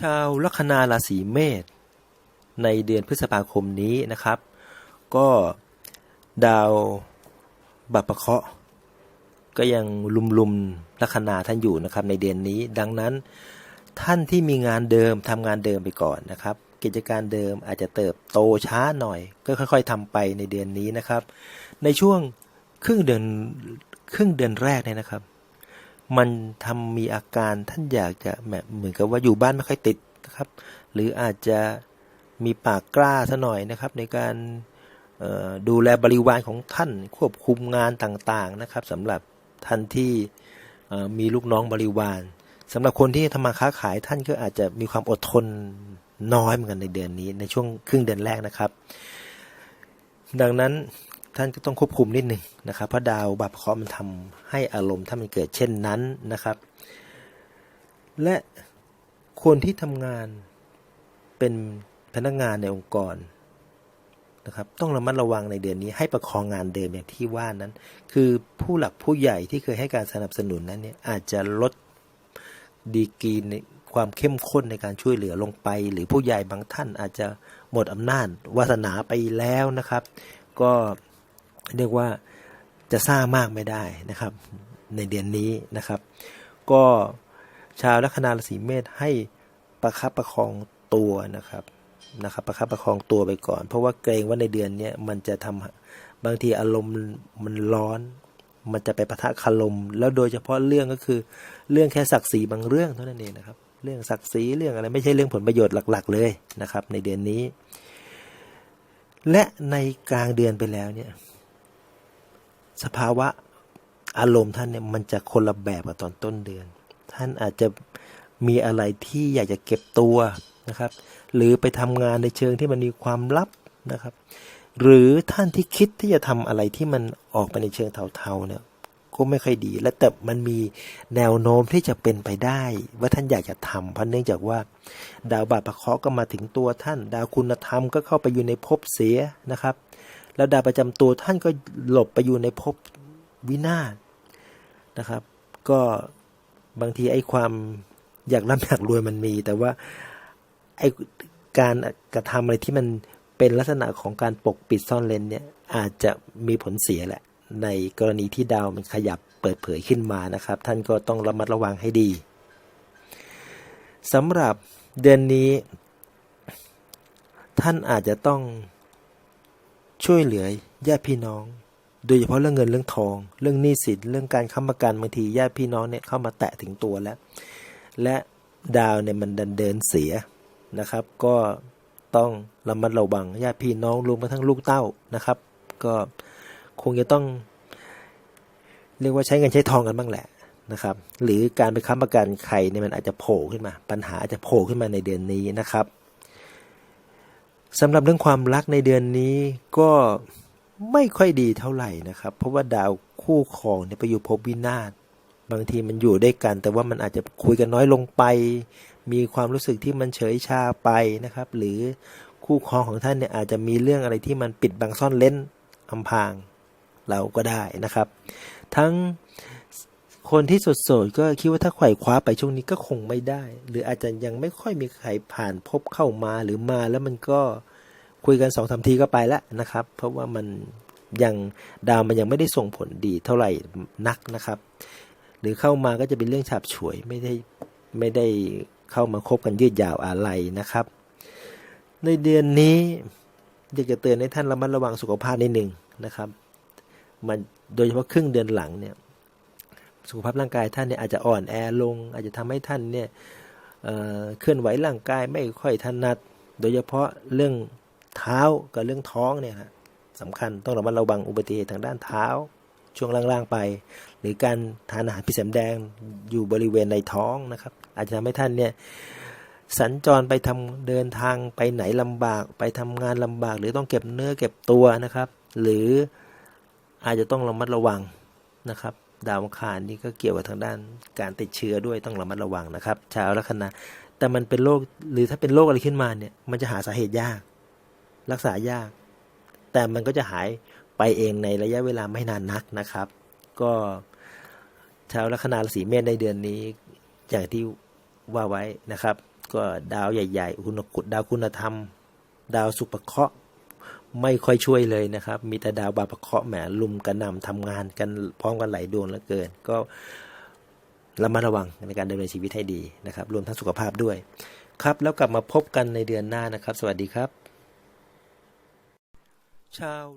ชาวลัคนาราศีเมษในเดือนพฤษภาคมนี้นะครับ ก็ดาวบัพเคราะห์ก็ยังลุมลุมลัคนาท่านอยู่นะครับในเดือนนี้ ดังนั้นท่านที่มีงานเดิมทำงานเดิมไปก่อนนะครับ กิจการเดิมอาจจะเติบโตช้าหน่อย ก็ค่อย ๆทำไปในเดือนนี้นะครับ ในช่วงครึ่งเดือนครึ่งเดือนแรกเนี่ยนะครับ มันทำมีอาการท่านอยากจะแบบเหมือนกับว่าอยู่บ้านไม่ค่อยติดนะครับ หรืออาจจะมีปากกล้าซะหน่อยนะครับ ในการดูแลบริวารของท่านควบคุมงานต่างๆนะครับสำหรับท่านที่มีลูกน้องบริวารสำหรับคนที่ทำมาค้าขายท่านก็อาจจะมีความอดทนน้อยเหมือนกันในเดือนนี้ ในช่วงครึ่งเดือนแรกนะครับ ดังนั้น ท่านก็ต้องควบคุมนิดหนึ่งนะครับ เพราะดาวบัพเคราะห์มันทำให้อารมณ์ถ้ามันเกิดเช่นนั้นนะครับ และคนที่ทำงานเป็นพนักงานในองค์กรนะครับ ต้องระมัดระวังในเดือนนี้ ให้ประคองงานเดิมอย่างที่ว่านั้น คือผู้หลักผู้ใหญ่ที่เคยให้การสนับสนุนนั้นเนี่ยอาจจะลดดีกรีในความเข้มข้นในการช่วยเหลือลงไป หรือผู้ใหญ่บางท่านอาจจะหมดอำนาจวาสนาไปแล้วนะครับ ก็ เรียกว่าจะสร้างมากไม่ได้นะครับ ในเดือนนี้นะครับ ก็ชาวลัคนาราศีเมษให้ประคับประคองตัวนะครับนะครับ ประคับประคองตัวไปก่อน เพราะว่าเกรงว่าในเดือนนี้มันจะทำบางทีอารมณ์มันร้อน มันจะไปปะทะคารมแล้วโดยเฉพาะเรื่องก็คือ เรื่องแค่ศักดิ์ศรีบางเรื่องเท่านั้นเองนะครับ เรื่องศักดิ์ศรีเรื่องอะไรไม่ใช่เรื่องผลประโยชน์หลัก ๆ เลยนะครับ ในเดือนนี้ และในกลางเดือนไปแล้วเนี่ย สภาวะอารมณ์ท่านเนี่ยมันจะคนละแบบกับตอนต้นเดือน ท่านอาจจะมีอะไรที่อยากจะเก็บตัวนะครับ หรือไปทำงานในเชิงที่มันมีความลับนะครับ หรือท่านที่คิดที่จะทำอะไรที่มันออกไปในเชิงเทาๆเนี่ยก็ไม่ค่อยดี และแต่มันมีแนวโน้มที่จะเป็นไปได้ ว่าท่านอยากจะทำเพราะเนื่องจากว่า ดาวบาปประเคราะห์ก็มาถึงตัวท่าน ดาวคุณธรรมก็เข้าไปอยู่ในภพเสียนะครับ แล้วดาวประจำตัวท่านก็หลบไปอยู่ในภพวินาศนะครับ ก็บางทีไอ้ความอยากร่ำอยากรวยมันมี แต่ว่าไอ้การกระทำอะไรที่มันเป็นลักษณะของการปกปิดซ่อนเลนเนี่ยอาจจะมีผลเสียแหละ ในกรณีที่ดาวมันขยับเปิดเผยขึ้นมานะครับ ท่านก็ต้องระมัดระวังให้ดีสำหรับเดือนนี้ ท่านอาจจะต้อง ช่วยเหลือญาติพี่น้อง โดยเฉพาะเรื่องเงินเรื่องทอง เรื่องหนี้สินเรื่องการค้ำประกันบางทีญาติพี่น้องเนี่ยเข้ามาแตะถึงตัวแล้ว และดาวเนี่ยมันดันเดินเสียนะครับ ก็ต้องระมัดระวังญาติพี่น้องรวมกระทั่งลูกเต้านะครับ ก็คงจะต้อง เรียกว่าใช้เงินใช้ทองกันบ้างแหละนะครับ หรือการไปค้ำประกันใครเนี่ยมันอาจจะโผล่ขึ้นมา ปัญหาอาจจะโผล่ขึ้นมาในเดือนนี้นะครับ สำหรับเรื่องความรักในเดือนนี้ก็ไม่ค่อยดีเท่าไหร่นะครับ เพราะว่าดาวคู่ครองเนี่ยไปอยู่ภพวินาศบางทีมันอยู่ด้วยกัน แต่ว่ามันอาจจะคุยกันน้อยลงไป มีความรู้สึกที่มันเฉยชาไปนะครับ หรือคู่ครองของท่านเนี่ยอาจจะมีเรื่องอะไรที่มันปิดบังซ่อนเล้นอำพรางเราก็ได้นะครับ ทั้ง คนที่สดโสดก็คิดว่าถ้าไขว่คว้าไปช่วงนี้ก็คงไม่ได้ หรืออาจจะยังไม่ค่อยมีใครผ่านพบเข้ามาหรือมาแล้วมันก็คุยกันสองสามทีก็ไปแล้วนะครับ เพราะว่ามันยังดาวมันยังไม่ได้ส่งผลดีเท่าไหร่นักนะครับ หรือเข้ามาก็จะเป็นเรื่องฉาบฉวยไม่ได้ไม่ได้เข้ามาคบกันยืดยาวอะไรนะครับ ในเดือนนี้อยากจะเตือนให้ท่านระมัดระวังสุขภาพนิดหนึ่งนะครับ มันโดยเฉพาะครึ่งเดือนหลังเนี่ย สุขภาพร่างกายท่านเนี่ยอาจจะอ่อนแอลง อาจจะทำให้ท่านเนี่ยเเคลื่อนไหวร่างกายไม่ค่อยถนัด โดยเฉพาะเรื่องเท้ากับเรื่องท้องเนี่ยนะสำคัญต้องระมัดระวังอุบัติเหตุทางด้านเท้า ช่วงล่างๆไป หรือการทานอาหารพิษแสมแดงอยู่บริเวณในท้องนะครับ อาจจะทำให้ท่านเนี่ยสัญจรไปทำเดินทางไปไหนลำบาก ไปทำงานลำบาก หรือต้องเก็บเนื้อเก็บตัวนะครับ หรืออาจจะต้องระมัดระวังนะครับ ดาวอังคารนี่ก็เกี่ยวกับทางด้านการติดเชื้อด้วยต้องระมัดระวังนะครับ ชาวลัคนาแต่มันเป็นโรคหรือถ้าเป็นโรคอะไรขึ้นมาเนี่ย มันจะหาสาเหตุยาก รักษายาก แต่มันก็จะหายไปเองในระยะเวลาไม่นานนักนะครับ ก็ชาวลัคนาราศีเมษในเดือนนี้อย่างที่ว่าไว้นะครับ ก็ดาวใหญ่ๆคุณกุดดาวคุณธรรม ดาวสุภเคราะห์ ไม่ค่อยช่วยเลยนะครับ มีแต่ดาวบาปเคาะแหมลุมกระนำทำงานกันพร้อมกันหลายดวงเหลือเกิน ก็ระมัดระวังในการดำเนินชีวิตให้ดีนะครับ รวมทั้งสุขภาพด้วย ครับแล้วกลับมาพบกันในเดือนหน้านะครับ สวัสดีครับ ชาว